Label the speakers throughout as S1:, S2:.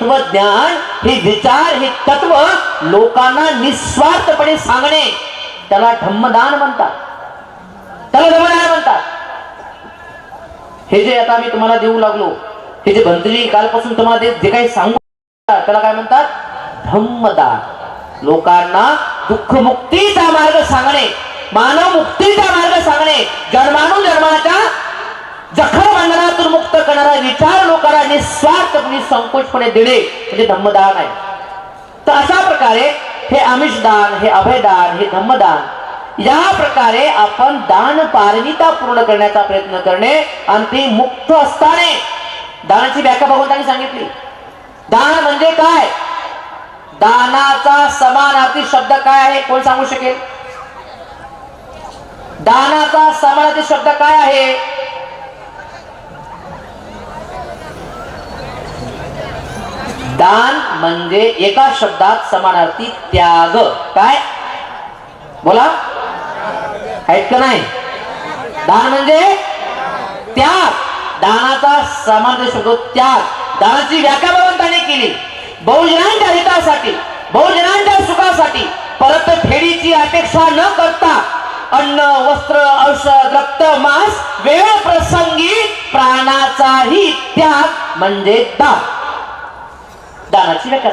S1: तत्वज्ञान हे विचार हे तत्व लोकांना निस्वार्थपणे सांगणे. त्याला धम्मदान म्हणतात. त्याला धम्मदान म्हणतात. हे जे आता मी तुम्हाला देऊ लागलो हे जे भंतजी कालपासून तुम्हाला ते जे काही सांगू त्याला काय म्हणतात? धम्मदान. लोकांना दुःखमुक्तीचा मार्ग सांगणे. मानव मुक्तीचा मार्ग सांगणे. जन्मानुजन्माच्या जन्माच्या जखम बंधनातून मुक्त करणारा विचार लोकांना निस्वार्थपणे संकोचपणे देणे म्हणजे धम्मदान आहे. तर अशा प्रकारे हे आमिषदान हे अभयदान हे धम्मदान या प्रकारे आपण दान पारमिता पूर्ण करण्याचा प्रयत्न करणे आणि ते मुक्त असताने दानाची व्याख्या भगवंतांनी सांगितली. दान म्हणजे काय? दानाचा समानार्थी शब्द काय आहे? कोण सांगू शकेल? दानाचा समानार्थी शब्द काय आहे? दान म्हणजे एका शब्दात समानार्थी त्याग. काय? बोला. आहेत का नाही? दान म्हणजे त्याग. दानाचा समानार्थी शब्द त्याग. दानाची व्याख्या भगवंताने केली. बहुजनांच्या हितासाठी बहुजनांच्या सुखासाठी परत फेडीची अपेक्षा न करता अन्न वस्त्र औषध रक्त मांस वेळ प्रसंगी प्राणाचाही त्याग म्हणजे दान. दानाची व्याख्या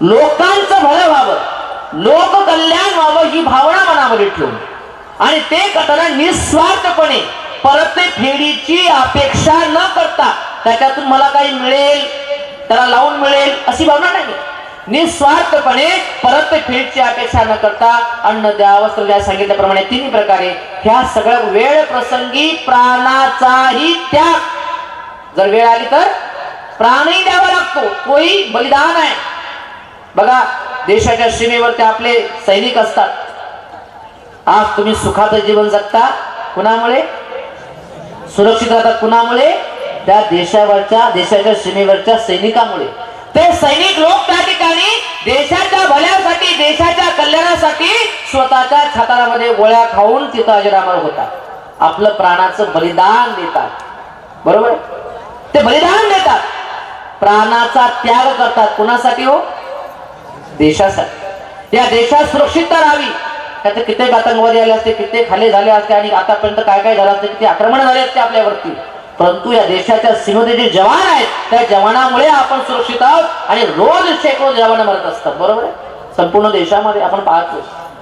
S1: लोकांचं भलं व्हावं लोककल्याण व्हावं ही भावना मनामध्ये ठेवून. आणि ते करताना निस्वार्थपणे परत ते फेडीची अपेक्षा न करता त्याच्यातून मला काही मिळेल त्याला लावून मिळेल अशी भावना नाही. निस्वार्थपणे परत ते फेडची अपेक्षा न करता अन्न द्या वस्त्र द्या सांगितल्याप्रमाणे तिन्ही प्रकारे ह्या सगळ्या वेळ प्रसंगी प्राणाचाही त्याग. जर वेळ आली तर प्राणही द्यावा लागतो. तोही बलिदान आहे. बघा देशाच्या सीमेवरती आपले सैनिक असतात. आज तुम्ही सुखाचं जीवन जगता कुणामुळे? सुरक्षित राहतात कुणामुळे? त्या देशावरच्या देशाच्या सीमेवरच्या सैनिकामुळे. ते सैनिक लोक त्या ठिकाणी देशाच्या भल्यासाठी देशाच्या कल्याणासाठी स्वतःच्या छातारामध्ये गोळ्या खाऊन तिथं अजरामर होतात. आपलं प्राणाचं बलिदान देतात. बरोबर? ते बलिदान देतात. प्राणाचा त्याग करतात. कुणासाठी हो? देशासाठी. या देशात सुरक्षितता राहावी. त्याचे कित्येक आतंकवादी आले असते कित्येक खाले झाले असते आणि आतापर्यंत काय काय झालं असते किती आक्रमण झाले असते आपल्यावरती. परंतु या देशाच्या सीमेमध्ये जे जवान आहेत त्या जवानामुळे आपण सुरक्षित आहोत आणि रोज शेकडो जवान मरत असतात. बरोबर आहे? संपूर्ण देशामध्ये आपण पाहतो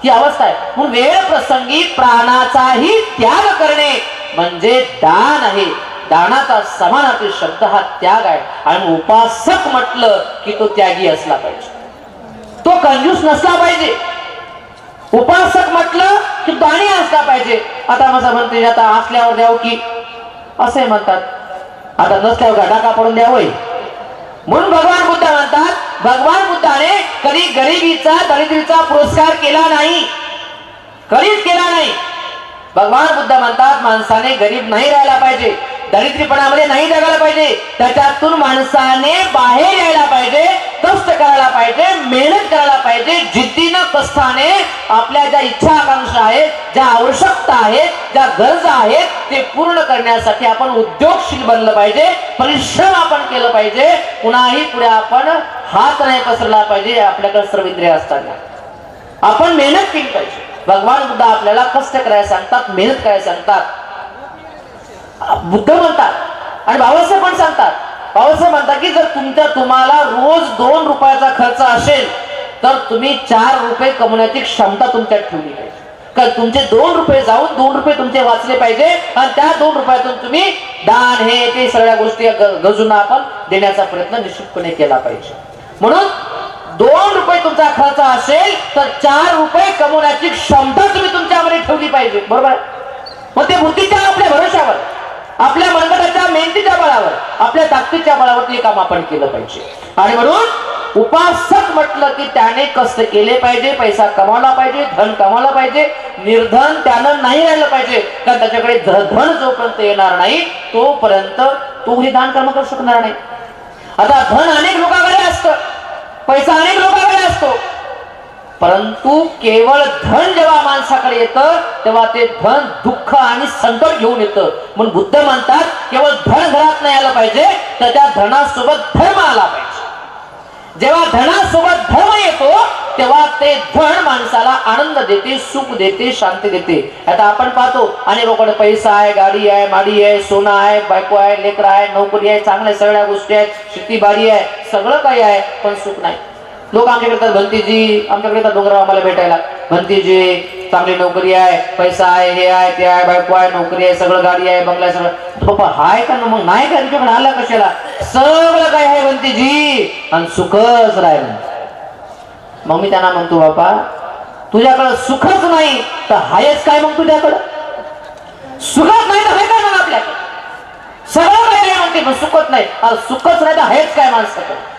S1: ही अवस्था आहे. म्हणून वेळ प्रसंगी प्राणाचाही त्याग करणे म्हणजे दान आहे. दानाचा समानातील शब्द हा त्याग आहे. आणि उपासक म्हटलं की तो त्यागी असला पाहिजे. तो कंजूस नसला पाहिजे. उपासक म्हटलं की दाणी असला पाहिजे. आता माझं म्हणते आता असल्यावर द्यावं की? असे म्हणतात. आता नसल्यावर गडाका पडून द्यावं? म्हणून भगवान बुद्ध म्हणतात भगवान बुद्धाने कधी गरिबीचा दरिद्रीचा पुरस्कार केला नाही. कधीच केला नाही. भगवान बुद्ध म्हणतात माणसाने गरीब नाही राहायला पाहिजे. दरिद्रीपणामध्ये नाही जगायला पाहिजे. त्याच्यातून माणसाने बाहेर यायला पाहिजे कष्ट करायला पाहिजे मेहनत करायला पाहिजे जिद्दीनं कष्टाने आपल्या ज्या इच्छा आकांक्षा आहेत ज्या आवश्यकता आहेत ज्या गरजा आहेत ते पूर्ण करण्यासाठी आपण उद्योगशील बनलं पाहिजे परिश्रम आपण केलं पाहिजे. कुणाही पुढे आपण हात नाही पसरला पाहिजे आपल्याकडे सर्व इंद्रिय असताना. आपण मेहनत केली पाहिजे. भगवान बुद्ध आपल्याला कष्ट करायला सांगतात मेहनत करायला सांगतात. बुद्ध म्हणतात. आणि बाबासाहेब पण सांगतात. बाबासाहेब म्हणतात की जर तुमच्या तुम्हाला रोज दोन रुपयाचा खर्च असेल तर तुम्ही चार रुपये कमवण्याची क्षमता तुमच्यात ठेवली पाहिजे. कारण तुमचे दोन रुपये जाऊन दोन रुपये तुमचे वाचले पाहिजे आणि त्या दोन रुपयातून तुम्ही दान हे ते सगळ्या गोष्टी गजून आपण देण्याचा प्रयत्न निश्चितपणे केला पाहिजे. म्हणून दोन रुपये तुमचा खर्च असेल तर चार रुपये कमवण्याची क्षमता तुम्ही तुमच्यामध्ये ठेवली पाहिजे. बरोबर? मग ते बुद्धीच्या आपल्या भरोशावर आपल्या मनगटाच्या मेहनतीच्या बळावर आपल्या ताकदीच्या बळावर ते काम आपण केलं पाहिजे. आणि म्हणून उपासक म्हटलं की त्याने कष्ट केले पाहिजे पैसा कमावला पाहिजे धन कमावला पाहिजे निर्धन त्यानं नाही राहिलं पाहिजे कारण त्याच्याकडे धन जोपर्यंत येणार नाही तोपर्यंत तो हे दान कर्म करू शकणार नाही. आता धन अनेक लोकांकडे असतं पैसा अनेक लोकांकडे असतो परंतु केवळ धन जेव्हा माणसाकडे येतं तेव्हा ते धन दुःख आणि संकट घेऊन येतं. म्हणून बुद्ध म्हणतात केवळ धन घरात नाही आलं पाहिजे तर त्या धनासोबत धर्म आला पाहिजे. जेव्हा धनासोबत धर्म येतो तेव्हा ते धन माणसाला आनंद देते सुख देते शांती देते. आता आपण पाहतो आणि लोकांकडे पैसा आहे गाडी आहे माडी आहे सोनं आहे बायको आहे लेकर आहे नोकरी आहे चांगल्या सगळ्या गोष्टी आहेत शेतीबाडी आहे सगळं काही आहे पण सुख नाही. लोक आमच्याकडे येतात भंतीजी आमच्याकडे येतात डोंगराव आम्हाला भेटायला. भंतीजी चांगली नोकरी आहे पैसा आहे हे आहे ते आहे बायको आहे नोकरी आहे सगळं गाडी आहे बंगला आहे सगळं. पप्पा हाय का ना मग? नाही का? तुझ्याकडे आला कशाला? सगळं काय आहे भंतीजी आणि सुखच राहिलं मग मी त्यांना म्हणतो बापा तुझ्याकडं सुखच नाही तर हायच काय मग तुझ्याकडं? सुखच नाही तर हे काय मग आपल्याकडे? सगळं काही म्हणते पण सुखच नाही. सुखच नाही तर काय माणसाकडे?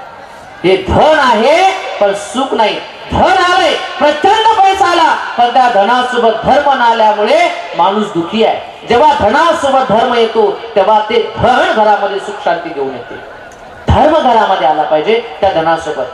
S1: हे धन आहे पण सुख नाही. धन आले प्रचंड पैसा आला पण त्या धनासोबत धर्म न आल्यामुळे माणूस दुखी आहे. जेव्हा धनासोबत धर्म येतो तेव्हा ते धन घरामध्ये सुख शांती घेऊन येते. धर्म घरामध्ये आला पाहिजे त्या धनासोबत.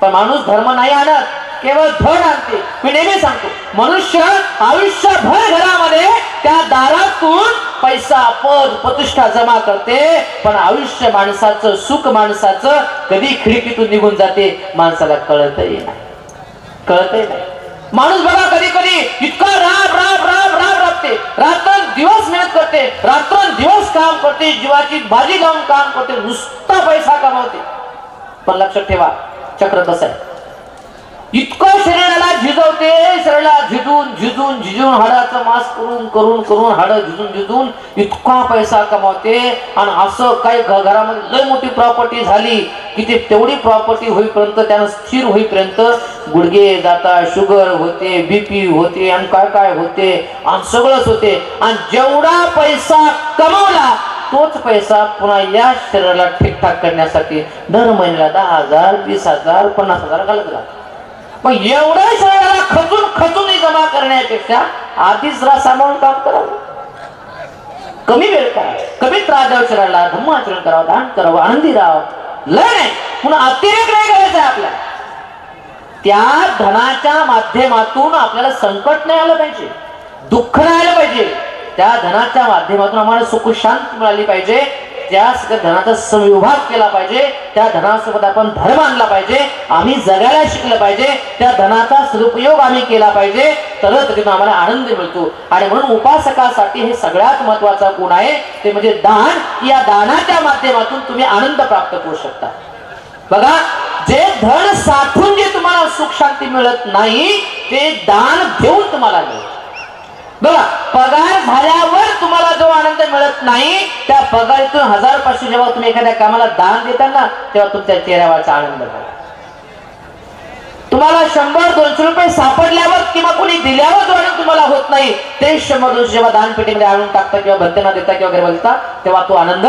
S1: पण माणूस धर्म नाही आणत केवळ धन आणते. मी नेहमी सांगतो मनुष्य आयुष्यभर घरामध्ये त्या दारातून पैसा पद प्रतिष्ठा जमा करते पण आयुष्य माणसाचं सुख माणसाचं कधी खिडकीतून निघून जाते माणसाला कळतही नाही. कळतही नाही. माणूस बघा कधी कधी इतका राब राब राब राब राबते. रात्र दिवस मेहनत करते रात्र दिवस काम करते जीवाची भाजी लावून काम करते नुसता पैसा कमावते. पण लक्षात ठेवा चक्र कसं आहे? इतकं शरीराला झिजवते शरीराला झिजून झिजून झिजून हाडाचं मास करून करून करून हाड झिजून झिजून इतका पैसा कमावते. आणि असं काही घरामध्ये लय मोठी प्रॉपर्टी झाली की ते तेवढी प्रॉपर्टी होईपर्यंत त्यानं स्थिर होईपर्यंत गुडघे जाता शुगर होते बीपी होते आणि काय काय होते आणि सगळंच होते. आणि जेवढा पैसा कमावला तोच पैसा पुन्हा या शरीराला ठीकठाक करण्यासाठी दर महिन्याला दहा हजार वीस हजार पन्नास हजार घालत राहतो. मग एवढ्या शरीराला खचून खचून जमा करण्यापेक्षा आधीच जरा सांभाळून काम करावं कमी वेळ करा. कमी त्रास द्यावं शरीराला. धम्माचरण करावं दान करावं आनंदी राहावं. लय नाही. पुन्हा अतिरेक नाही करायचं आहे आपल्याला. त्या धनाच्या माध्यमातून आपल्याला संकट नाही आलं पाहिजे. दुःख नाही आलं पाहिजे. त्या धनाच्या माध्यमातून आम्हाला सुख शांती मिळाली पाहिजे. त्या धनाचा संविभाग केला पाहिजे त्या धनासोबत आपण धर्म आणला पाहिजे आम्ही जगायला शिकलं पाहिजे त्या धनाचा सदुपयोग आम्ही केला पाहिजे तरच तिथून आम्हाला आनंद मिळतो. आणि म्हणून उपासकासाठी हे सगळ्यात महत्त्वाचा गुण आहे ते म्हणजे दान. या दानाच्या माध्यमातून तुम्ही आनंद प्राप्त करू शकता. बघा जे धन साठून जे तुम्हाला सुख शांती मिळत नाही ते दान देऊन तुम्हाला मिळत. बघा पगार झाल्या मिळत नाही. त्या पगारीतून हजार पाचशे जेव्हा तुम्ही एखाद्या कामाला दान देता ना तेव्हा तुमच्या चेहऱ्यावरचा आनंद झाला. तुम्हाला शंभर दोनशे रुपये सापडल्यावर किंवा कोणी दिल्यावर जो आनंद तुम्हाला होत नाही ते शंभर दोनशे जेव्हा दानपेटीमध्ये आणून टाकता किंवा भंतेना देता किंवा वगैरे बोलता तेव्हा तो आनंद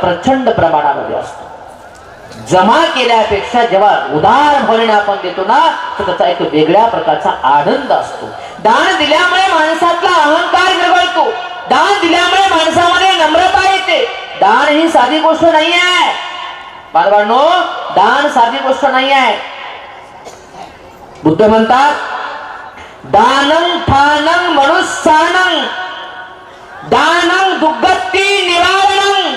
S1: प्रचंड प्रमाणामध्ये असतो. जमा केल्यापेक्षा जेव्हा उदार भावनेने आपण देतो ना तर त्याचा एक वेगळ्या प्रकारचा आनंद असतो. दान दिल्यामुळे माणसातला अहंकार निर्वळतो दान दिल्यामुळे माणसामध्ये नम्रता येते. दान ही साधी गोष्ट नाही आहे बालवांनो दान साधी गोष्ट नाही आहे बुद्ध म्हणतात दानं ठानं मनुष्यानं दानं दुर्गती निवारणं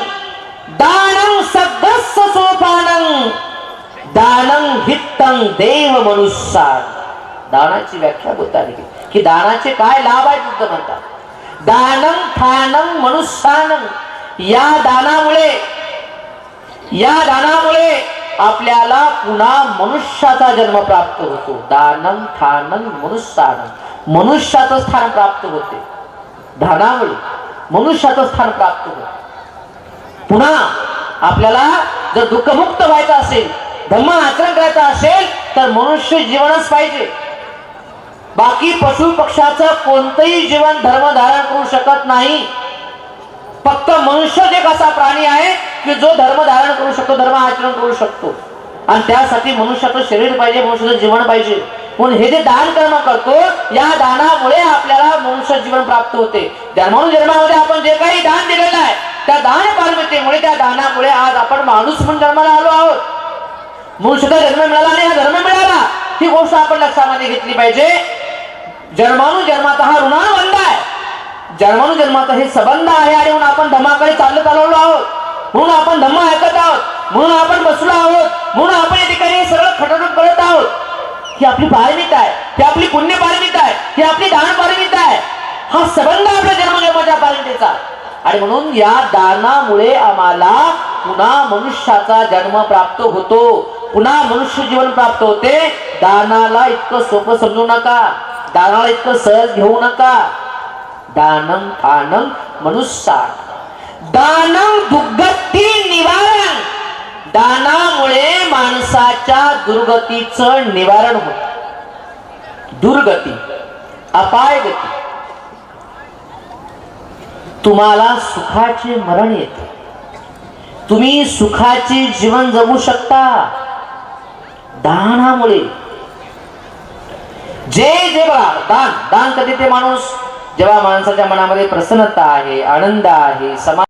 S1: दानं सद्दस्य सोपानं दानं हित्तं देव मनुष्यान. दानाची व्याख्या बोलताना की दानाचे काय लाभ आहेत बुद्ध म्हणतात. दानं थानं मनुष्यानं या दानामुळे या दानामुळे आपल्याला पुन्हा मनुष्याचा जन्म प्राप्त होतो. दानं थानं मनुष्यानं मनुष्याचं स्थान प्राप्त होते. दानामुळे मनुष्याचं स्थान प्राप्त होते. पुन्हा आपल्याला जर दुःखमुक्त व्हायचं असेल धम्म आचरण करायचं असेल तर मनुष्य जीवनच पाहिजे. बाकी पशु पक्षाचं कोणतंही जीवन धर्म धारण करू शकत नाही. फक्त मनुष्य एक असा प्राणी आहे की जो धर्म धारण करू शकतो धर्म आचरण करू शकतो. आणि त्यासाठी मनुष्याचं शरीर पाहिजे मनुष्याचं जीवन पाहिजे. म्हणून हे जे दान कर्म करतो या दानामुळे आपल्याला मनुष्य जीवन प्राप्त होते. म्हणून जन्मामध्ये आपण जे काही दान दिलेलं आहे त्या दान पारमितेमुळे त्या दानामुळे आज आपण माणूस म्हणून जन्माला आलो आहोत. मनुष्याचा जन्म मिळाला आणि हा धर्म मिळाला ही गोष्ट आपण लक्षामध्ये घेतली पाहिजे. जन्मानुजन्माचा हा ऋणानुबंध आहे. जन्मानुजन्माचा हे संबंध आहे आणि म्हणून आपण धमाकडे चालत आलेलो आहोत. म्हणून आपण धम्म ऐकत आहोत. म्हणून आपण बसलो आहोत. म्हणून आपण या ठिकाणी हे सगळं खटवून करत आहोत. ही आपली पारमिता आहे. ही आपली पुण्य पारमिता आहे. ही आपली दान पारमिता आहे. हा संबंध आपल्या जन्मजन्माच्या पारमितेचा. आणि म्हणून या दानामुळे आम्हाला पुन्हा मनुष्याचा जन्म प्राप्त होतो. पुन्हा मनुष्य जीवन प्राप्त होते. दानाला इतकं सोपं समजू नका. दानाला इतकं सहज घेऊ नका. दानम दानम मनुष्या. दानम दुर्गती निवारण. दानामुळे माणसाच्या दुर्गतीचं निवारण होत. दुर्गती अपाय गती तुम्हाला सुखाचे मरण येते. तुम्ही सुखाचे जीवन जगू शकता. दानामुळे जे जेव्हा दान दान कधी ते माणूस? जेव्हा माणसाच्या मनामध्ये प्रसन्नता आहे आनंद आहे समा